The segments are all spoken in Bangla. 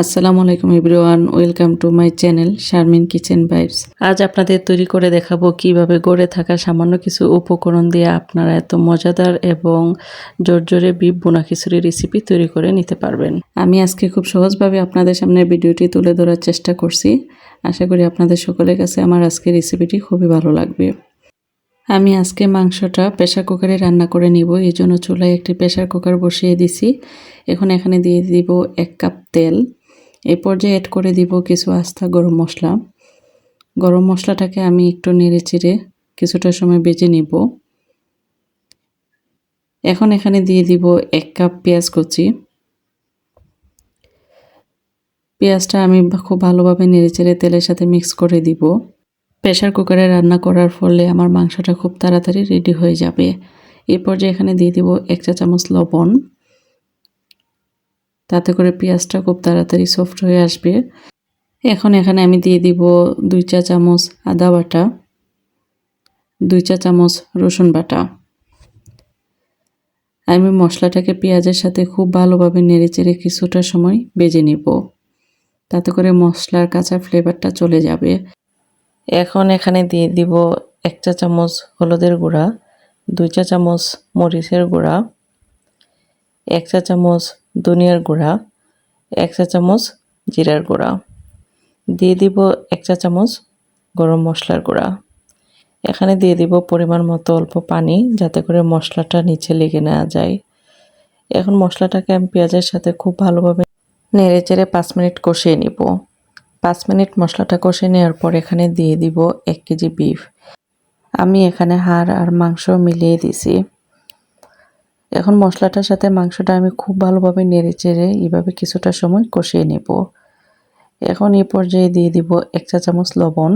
আসসালামু আলাইকুম everyone, welcome to my channel Sharmin kitchen bites আজ আপনাদের তৈরি করে দেখাবো কীভাবে গড়ে থাকা সামান্য কিছু উপকরণ দিয়ে আপনারা এত মজাদার এবং জোরজোরে বিপ বোনা খিচুড়ি রেসিপি তৈরি করে নিতে পারবেন। আমি আজকে খুব সহজভাবে আপনাদের সামনে ভিডিওটি তুলে ধরার চেষ্টা করছি। আশা করি আপনাদের সকলের কাছে আমার আজকের রেসিপিটি খুবই ভালো লাগবে। আমি আজকে মাংসটা প্রেশার কুকারে রান্না করে নিব এই জন্য চুলায় একটি প্রেশার কুকার বসিয়ে দিছি। এখন এখানে দিয়ে দিব এক কাপ তেল। এই পর্যায়ে অ্যাড করে দিব কিছু আস্থা গরম মশলা। গরম মশলাটাকে আমি একটু নেড়ে চেড়ে কিছুটা সময় বেজে নিব। এখন এখানে দিয়ে দিব এক কাপ পেঁয়াজ কুচি। পেঁয়াজটা আমি খুব ভালোভাবে নেড়ে চেড়ে তেলের সাথে মিক্স করে দিব। প্রেশার কুকারে রান্না করার ফলে আমার মাংসটা খুব তাড়াতাড়ি রেডি হয়ে যাবে। এই পর্যায়ে এখানে দিয়ে দিব এক চা চামচ লবণ। তাতে করে পেঁয়াজটা খুব তাড়াতাড়ি সফট হয়ে আসবে। এখন এখানে আমি দিয়ে দিব দুই চা চামচ আদা বাটা, দুই চা চামচ রসুন বাটা। আমি মশলাটাকে পেঁয়াজের সাথে খুব ভালোভাবে নেড়ে চেড়ে কিছুটা সময় বেজে নিব। তাতে করে মশলার কাঁচা ফ্লেভারটা চলে যাবে। এখন এখানে দিয়ে দিব এক চা চামচ হলুদের গুঁড়া, দুই চা চামচ মরিচের গুঁড়া, এক চা চামচ ধনিয়ার গুঁড়া, এক চা চামচ জিরার গুঁড়া। দিয়ে দিব এক চা চামচ গরম মশলার গুঁড়া। এখানে দিয়ে দিব পরিমাণ মতো অল্প পানি যাতে করে মশলাটা নিচে লেগে না যায়। এখন মশলাটাকে আমি পেঁয়াজের সাথে খুব ভালোভাবে নেড়ে চেড়ে পাঁচ মিনিট কষিয়ে নিব। পাঁচ মিনিট মশলাটা কষে নেওয়ার পর এখানে দিয়ে দিব এক কেজি বিফ। আমি এখানে হাড় আর মাংস মিলিয়ে দিছি। এখন মশলাটার সাথে মাংসটা আমি খুব ভালোভাবে নেড়ে চেড়ে এইভাবে কিছুটা সময় কষিয়ে নেব। এখন এই পর্যায়ে দিয়ে দিব এক চা চামচ লবণ।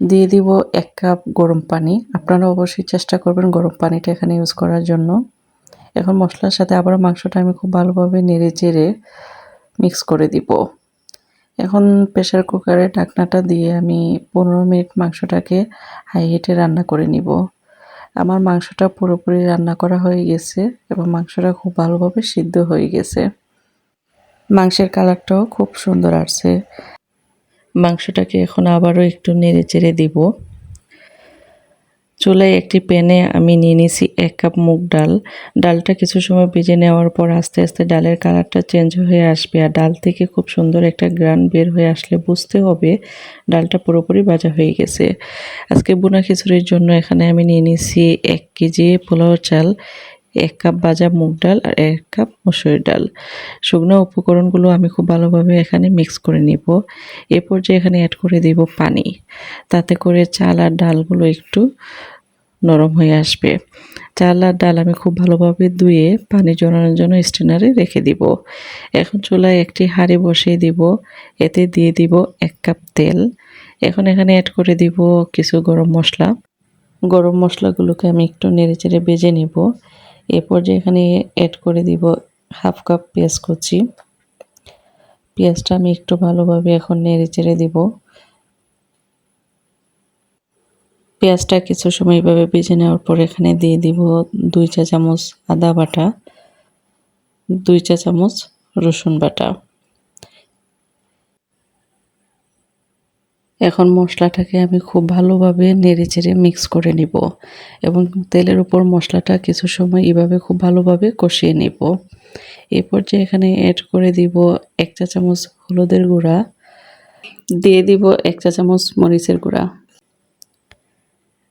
দিয়ে দিব এক কাপ গরম পানি। আপনারা অবশ্যই চেষ্টা করবেন গরম পানিটা এখানে ইউজ করার জন্য। এখন মশলার সাথে আবার মাংসটা আমি খুব ভালোভাবে নেড়ে চেড়ে মিক্স করে দিব। এখন প্রেশার কুকারে ঢাকনাটা দিয়ে আমি পনেরো মিনিট মাংসটাকে হাই হিটে রান্না করে নিব। আমার মাংসটা পুরোপুরি রান্না করা হয়ে গেছে এবং মাংসটা খুব ভালোভাবে সিদ্ধ হয়ে গেছে। মাংসের কালারটাও খুব সুন্দর আসছে। মাংসটাকে এখন আবারও একটু নেড়ে চেড়ে দিব। চুলায় একটি প্যানে আমি নিয়ে নিয়েছি এক কাপ মুগ ডাল। ডালটা কিছু সময় ভেজে নেওয়ার পর আস্তে আস্তে ডালের কালারটা চেঞ্জ হয়ে আসবে আর ডাল থেকে খুব সুন্দর একটা গ্রান বের হয়ে আসলে বুঝতে হবে ডালটা পুরোপুরি ভাজা হয়ে গেছে। আজকে বোনা খিচুড়ির জন্য এখানে আমি নিয়ে নিয়েছি এক কেজি পোলাও চাল, এক কাপ ভাজা মুগ ডাল আর এক কাপ মসুর ডাল। শুকনো উপকরণগুলো আমি খুব ভালোভাবে এখানে মিক্স করে নিব। এরপর যে এখানে অ্যাড করে দিব পানি। তাতে করে চাল আর ডালগুলো একটু নরম হয়ে আসবে। চাল আর ডাল আমি খুব ভালোভাবে ধুয়ে পানি জড়ানোর জন্য স্টেনারে রেখে দিব। এখন চুলায় একটি হাঁড়ি বসিয়ে দিব। এতে দিয়ে দিব এক কাপ তেল। এখন এখানে অ্যাড করে দিব কিছু গরম মশলা। গরম মশলাগুলোকে আমি একটু নেড়ে চেড়ে বেজে নিব। এরপর যে এখানে অ্যাড করে দিব হাফ কাপ পেঁয়াজ কুচি। পেঁয়াজটা আমি একটু ভালোভাবে এখন নেড়ে চেড়ে দিব। পেঁয়াজটা কিছু সময় এভাবে ভেজে নেওয়ার পর এখানে দিয়ে দিব দুই চা চামচ আদা বাটা, দুই চা চামচ রসুন বাটা। এখন মশলাটাকে আমি খুব ভালোভাবে নেড়ে চেড়ে মিক্স করে নিব এবং তেলের উপর মশলাটা কিছু সময় এভাবে খুব ভালোভাবে কষিয়ে নিব। এরপর যে এখানে অ্যাড করে দিব এক চা চামচ হলুদের গুঁড়া, দিয়ে দিব এক চা চামচ মরিচের গুঁড়া।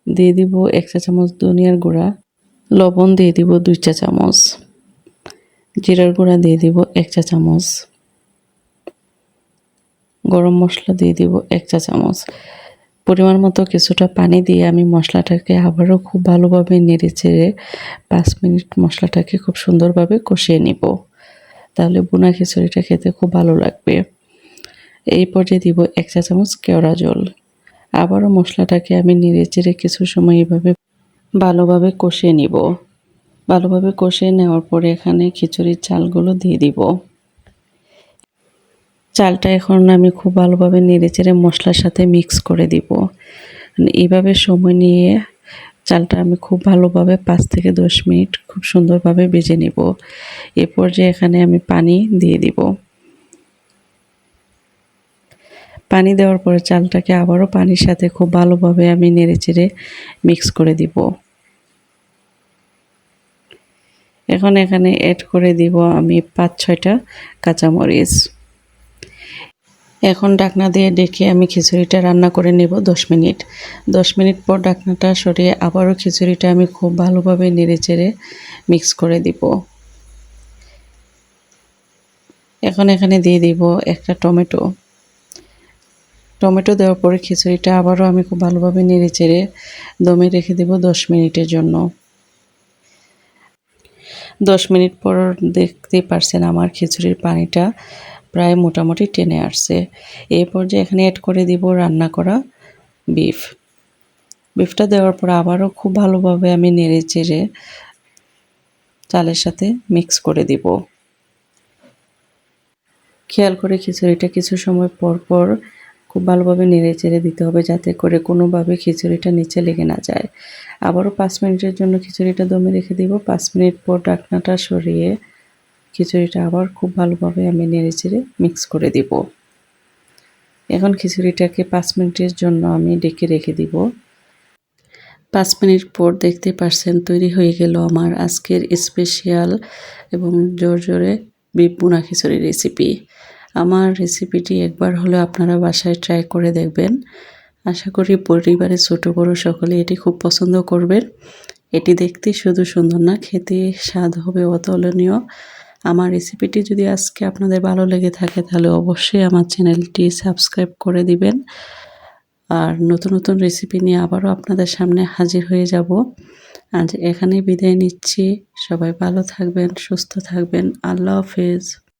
দিয়ে দিব এক চা চামচ ধনিয়ার গুঁড়া, লবণ দিয়ে দিব দুই চা চামচ, জিরার গুঁড়া দিয়ে দিব এক চা চামচ, গরম মশলা দিয়ে দিব এক চা চামচ। পরিমাণ মতো কিছুটা পানি দিয়ে আমি মশলাটাকে আবারও খুব ভালোভাবে নেড়ে চেড়ে পাঁচ মিনিট মশলাটাকে খুব সুন্দরভাবে কষিয়ে নিব। তাহলে বুনা খিচুড়িটা খেতে খুব ভালো লাগবে। এই পর্যায়ে দিব এক চা চামচ কেওড়া জল। আবারও মশলাটাকে আমি নেড়ে চেড়ে কিছু সময় এভাবে ভালোভাবে কষিয়ে নিব। ভালোভাবে কষিয়ে নেওয়ার পরে এখানে খিচুড়ির চালগুলো দিয়ে দিব। চালটা এখন আমি খুব ভালোভাবে নেড়ে চেড়ে মশলার সাথে মিক্স করে দিব। এইভাবে সময় নিয়ে চালটা আমি খুব ভালোভাবে পাঁচ থেকে দশ মিনিট খুব সুন্দরভাবে বেজে নিব। এরপর যে এখানে আমি পানি দিয়ে দিব। পানি দেওয়ার পরে চালটাকে আবারও পানির সাথে খুব ভালোভাবে আমি নেড়ে চেড়ে মিক্স করে দিব। এখন এখানে অ্যাড করে দিব আমি পাঁচ, ছয়টা কাঁচামরিচ। এখন ডাকনা দিয়ে ডেকে আমি খিচুড়িটা রান্না করে নেব দশ মিনিট। দশ মিনিট পর ডাকনাটা সরিয়ে আবারও খিচুড়িটা আমি খুব ভালোভাবে নেড়ে চেড়ে মিক্স করে দিব। এখন এখানে দিয়ে দিব একটা টমেটো। টমেটো দেওয়ার পরে খিচুড়িটা আবারও আমি খুব ভালোভাবে নেড়ে চেড়ে দমে রেখে দেব দশ মিনিটের জন্য। দশ মিনিট পর দেখতেই পারছেন আমার খিচুড়ির পানিটা প্রায় মোটামুটি টেনে আসছে। এই পর্যায়ে এখানে অ্যাড করে দিব রান্না করা বিফ বিফটা দেওয়ার পর আবারও খুব ভালোভাবে আমি নেড়ে চেড়ে চালের সাথে মিক্স করে দিব। খেয়াল করে খিচুড়িটা কিছু সময় পর পর খুব ভালোভাবে নেড়ে চেড়ে দিতে হবে যাতে করে কোনোভাবে খিচুড়িটা নিচে লেগে না যায়। আবারও পাঁচ মিনিটের জন্য খিচুড়িটা দমে রেখে দিব। পাঁচ মিনিট পর ডাকনাটা সরিয়ে খিচুড়িটা আবার খুব ভালোভাবে আমি নেড়ে চেড়ে মিক্স করে দিব। এখন খিচুড়িটাকে পাঁচ মিনিটের জন্য আমি ডেকে রেখে দিব। পাঁচ মিনিট পর দেখতে পারছেন তৈরি হয়ে গেল আমার আজকের স্পেশাল এবং জোর জোরে বিপ বুনা খিচুড়ি রেসিপি আমার রেসিপিটি একবার হলে আপনারা বাসায় ট্রাই করে দেখবেন। আশা করি পরিবারের ছোটো বড়ো সকলে এটি খুব পছন্দ করবেন। এটি দেখতে শুধু সুন্দর না, খেতে স্বাদ হবে অতুলনীয়। আমার রেসিপিটি যদি আজকে আপনাদের ভালো লেগে থাকে, তাহলে অবশ্যই আমার চ্যানেলটি সাবস্ক্রাইব করে দিবেন। আর নতুন নতুন রেসিপি নিয়ে আবারও আপনাদের সামনে হাজির হয়ে যাব। আজ এখানে বিদায় নিচ্ছি। সবাই ভালো থাকবেন, সুস্থ থাকবেন। আল্লাহ হাফেজ।